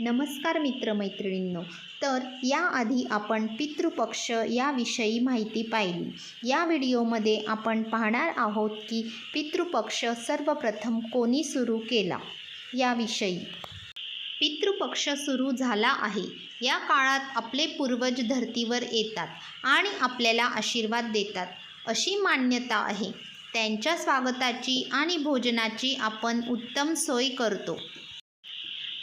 नमस्कार मित्रमैत्रिणींनो तर याआधी आपण पितृपक्ष याविषयी माहिती पाहिली. या व्हिडिओमध्ये आपण पाहणार आहोत की पितृपक्ष सर्वप्रथम कोणी सुरू केला? याविषयी. पितृपक्ष सुरू झाला आहे. या काळात आपले पूर्वज धर्तीवर येतात आणि आपल्याला आशीर्वाद देतात. अशी मान्यता आहे. त्यांच्या स्वागताची आणि भोजनाची आपण उत्तम सोय करतो.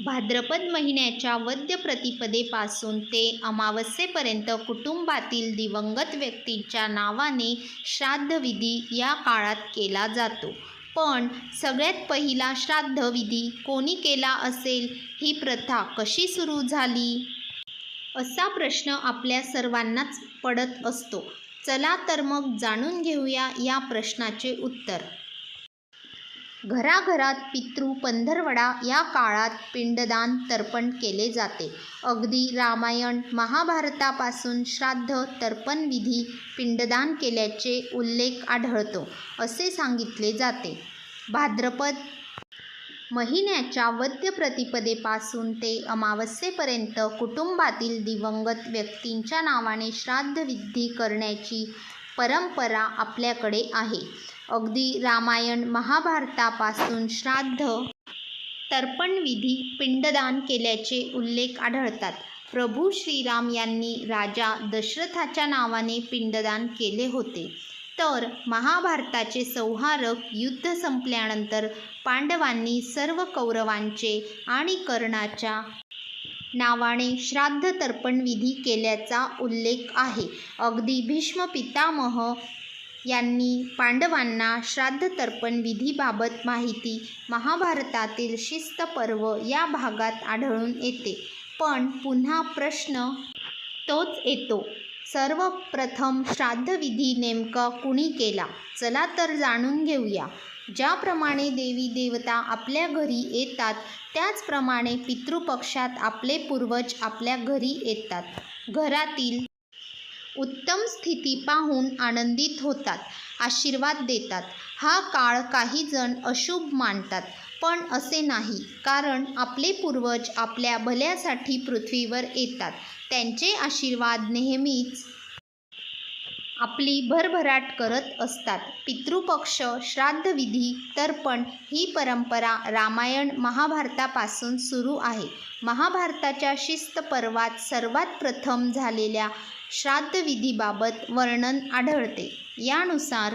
भाद्रपद महिन्याच्या वद्य प्रतिपदेपासून ते अमावस्येपर्यंत कुटुंबातील दिवंगत व्यक्तीच्या नावाने श्राद्धविधी या काळात केला जातो. पण सगळ्यात पहिला श्राद्धविधी कोणी केला असेल? ही प्रथा कशी सुरू झाली? असा प्रश्न आपल्या सर्वांनाच पडत असतो. चला तर मग जाणून घेऊया या प्रश्नाचे उत्तर. घराघरात पितृ पंधरवडा या काळात पिंडदान तर्पण केले जाते. अगदी रामायण महाभारतापासून श्राद्ध तर्पणविधी पिंडदान केल्याचे उल्लेख आढळतो असे सांगितले जाते. भाद्रपद महिन्याच्या वद्य प्रतिपदेपासून ते अमावस्येपर्यंत कुटुंबातील दिवंगत व्यक्तींच्या नावाने श्राद्धविधी करण्याची परंपरा आपल्याकडे आहे. अगदी रामायण महाभारतापासून श्राद्ध तर्पणविधी पिंडदान केल्याचे उल्लेख आढळतात. प्रभू श्रीराम यांनी राजा दशरथाच्या नावाने पिंडदान केले होते. तर महाभारताचे संहारक युद्ध संपल्यानंतर पांडवांनी सर्व कौरवांचे आणि कर्णाच्या नावाने श्राद्ध तर्पणविधी केल्याचा उल्लेख आहे. अगदी भीष्म पितामह यांनी पांडवांना श्राद्ध तर्पण विधीबाबत माहिती महाभारतातील शिस्त पर्व या भागात आढळून येते. पण पुन्हा प्रश्न तोच येतो. सर्वप्रथम श्राद्धविधी नेमका कुणी केला? चला तर जाणून घेऊया. ज्याप्रमाणे देवी देवता आपल्या घरी येतात त्याचप्रमाणे पितृपक्षात आपले पूर्वज आपल्या घरी येतात. घरातील उत्तम स्थिती पाहून आनंदित होतात आशीर्वाद देतात. हा काळ काही जण अशुभ मानतात पण असे नाही कारण आपले पूर्वज आपल्या भल्यासाठी पृथ्वीवर येतात. त्यांचे आशीर्वाद नेहमीच आपली भरभराट करत असतात. पितृपक्ष श्राद्धविधी तर्पण ही परंपरा रामायण महाभारतापासून सुरू आहे. महाभारताच्या शिस्त पर्वात सर्वात प्रथम झालेल्या श्राद्धविधीबाबत वर्णन आढळते. यानुसार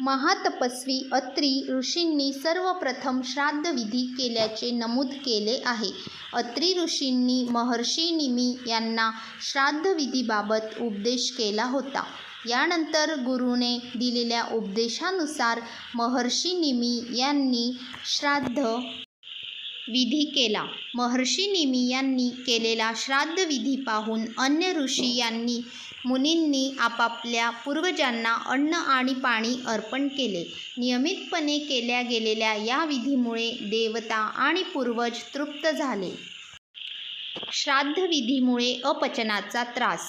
महातपस्वी अत्री ऋषींनी सर्वप्रथम श्राद्धविधी केल्याचे नमूद केले आहे. अत्री ऋषींनी महर्षी निमी यांना श्राद्धविधीबाबत उपदेश केला होता. यानंतर गुरुने दिलेल्या उपदेशानुसार महर्षी निमी यांनी श्राद्ध विधी केला. महर्षी निमी यांनी केलेला श्राद्धविधी पाहून अन्य ऋषी यांनी मुनींनी आपापल्या पूर्वजांना अन्न आणि पाणी अर्पण केले. नियमितपणे केल्या गेलेल्या या विधीमुळे देवता आणि पूर्वज तृप्त झाले. श्राद्धविधीमुळे अपचनाचा त्रास.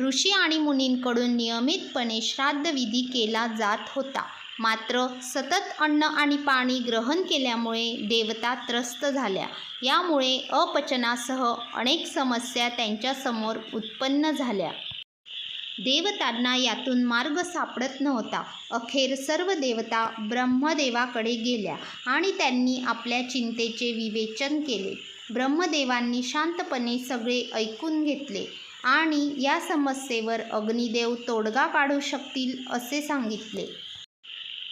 ऋषी आणि मुनींकडून नियमितपणे श्राद्धविधी केला जात होता. मात्र सतत अन्न आणि पाणी ग्रहण केल्यामुळे देवता त्रस्त झाल्या. यामुळे अपचनासह अनेक समस्या त्यांच्यासमोर उत्पन्न झाल्या. देवतांना यातून मार्ग सापडत नव्हता. अखेर सर्व देवता ब्रह्मदेवाकडे गेल्या आणि त्यांनी आपल्या चिंतेचे विवेचन केले. ब्रह्मदेवांनी शांतपणे सगळे ऐकून घेतले आणि या समस्येवर अग्निदेव तोडगा काढू शकतील असे सांगितले.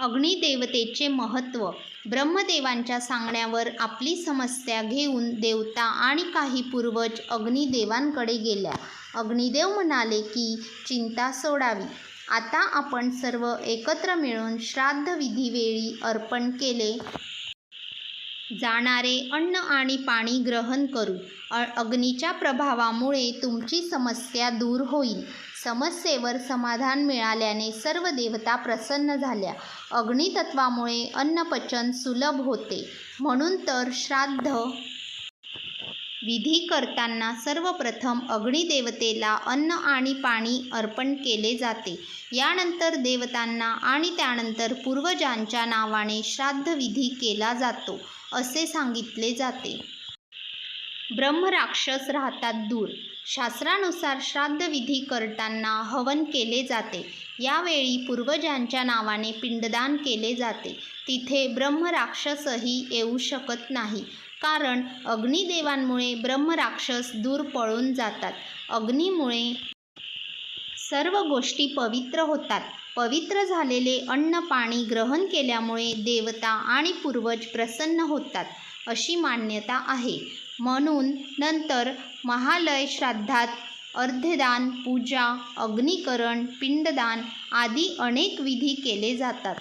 अग्निदेवतेचे महत्त्व. ब्रह्मदेवांच्या सांगण्यावर आपली समस्या घेऊन देवता आणि काही पूर्वज अग्निदेवांकडे गेल्या. अग्निदेव म्हणाले की चिंता सोडावी. आता आपण सर्व एकत्र मिळून श्राद्धविधीवेळी अर्पण केले. जाणारे अन्न आणि पाणी ग्रहण करू. अग्नीच्या प्रभावामुळे तुमची समस्या दूर होईल. समस्येवर समाधान मिळाल्याने सर्व देवता प्रसन्न झाल्या. अग्नितत्वामुळे अन्नपचन सुलभ होते. म्हणून तर श्राद्ध विधी करताना सर्वप्रथम अग्निदेवतेला अन्न आणि पाणी अर्पण केले जाते. यानंतर देवतांना आणि त्यानंतर पूर्वजांच्या नावाने श्राद्धविधी केला जातो असे सांगितले जाते. ब्रह्मराक्षस राहतात दूर. शास्त्रानुसार श्राद्धविधी करताना हवन केले जाते. यावेळी पूर्वजांच्या नावाने पिंडदान केले जाते. तिथे ब्रह्मराक्षसही येऊ शकत नाही. कारण अग्निदेवांमुळे ब्रह्मराक्षस दूर पळून जातात. अग्नीमुळे सर्व गोष्टी पवित्र होतात. पवित्र झालेले अन्न पाणी ग्रहण केल्यामुळे देवता आणि पूर्वज प्रसन्न होतात अशी मान्यता आहे. म्हणून नंतर महालय श्राद्धात अर्धदान पूजा अग्निकरण पिंडदान आदी अनेक विधी केले जातात.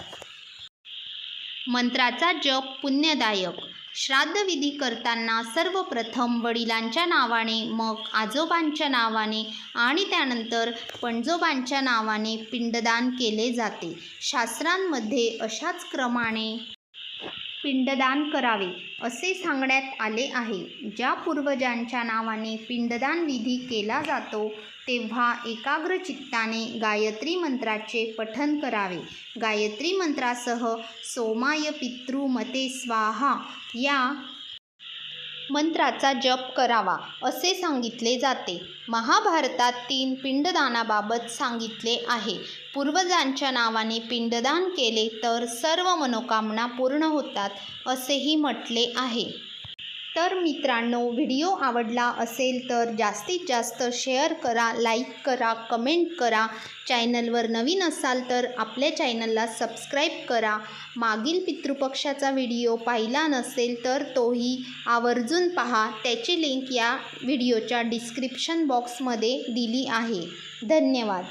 मंत्राचा जप पुण्यदायक. श्राद्धविधी करताना सर्वप्रथम वडिलांच्या नावाने मग आजोबांच्या नावाने आणि त्यानंतर पणजोबांच्या नावाने पिंडदान केले जाते. शास्त्रांमध्ये अशाच क्रमाने पिंडदान करावे असे सांगण्यात आले आहे. ज्या पूर्वजांच्या नावाने पिंडदान विधी केला जातो तेव्हा एकाग्र चित्ताने गायत्री मंत्राचे पठन करावे. गायत्री मंत्रासह सोमाय पितृमते स्वाहा या मंत्राचा जप करावा असे सांगितले जाते. महाभारतात तीन पिंडदानाबाबत सांगितले आहे. पूर्वजांच्या नावाने पिंडदान केले तर सर्व मनोकामना पूर्ण होतात असेही म्हटले आहे. तर मित्रांनो व्हिडिओ आवडला असेल तर जास्तीत जास्त शेअर करा लाईक करा कमेंट करा. चॅनलवर नवीन असाल तर आपल्या चॅनलला सबस्क्राईब करा. मागील पितृपक्षाचा व्हिडिओ पाहिला नसेल तर तोही आवर्जून पहा. त्याची लिंक या व्हिडिओच्या डिस्क्रिप्शन बॉक्समध्ये दिली आहे. धन्यवाद.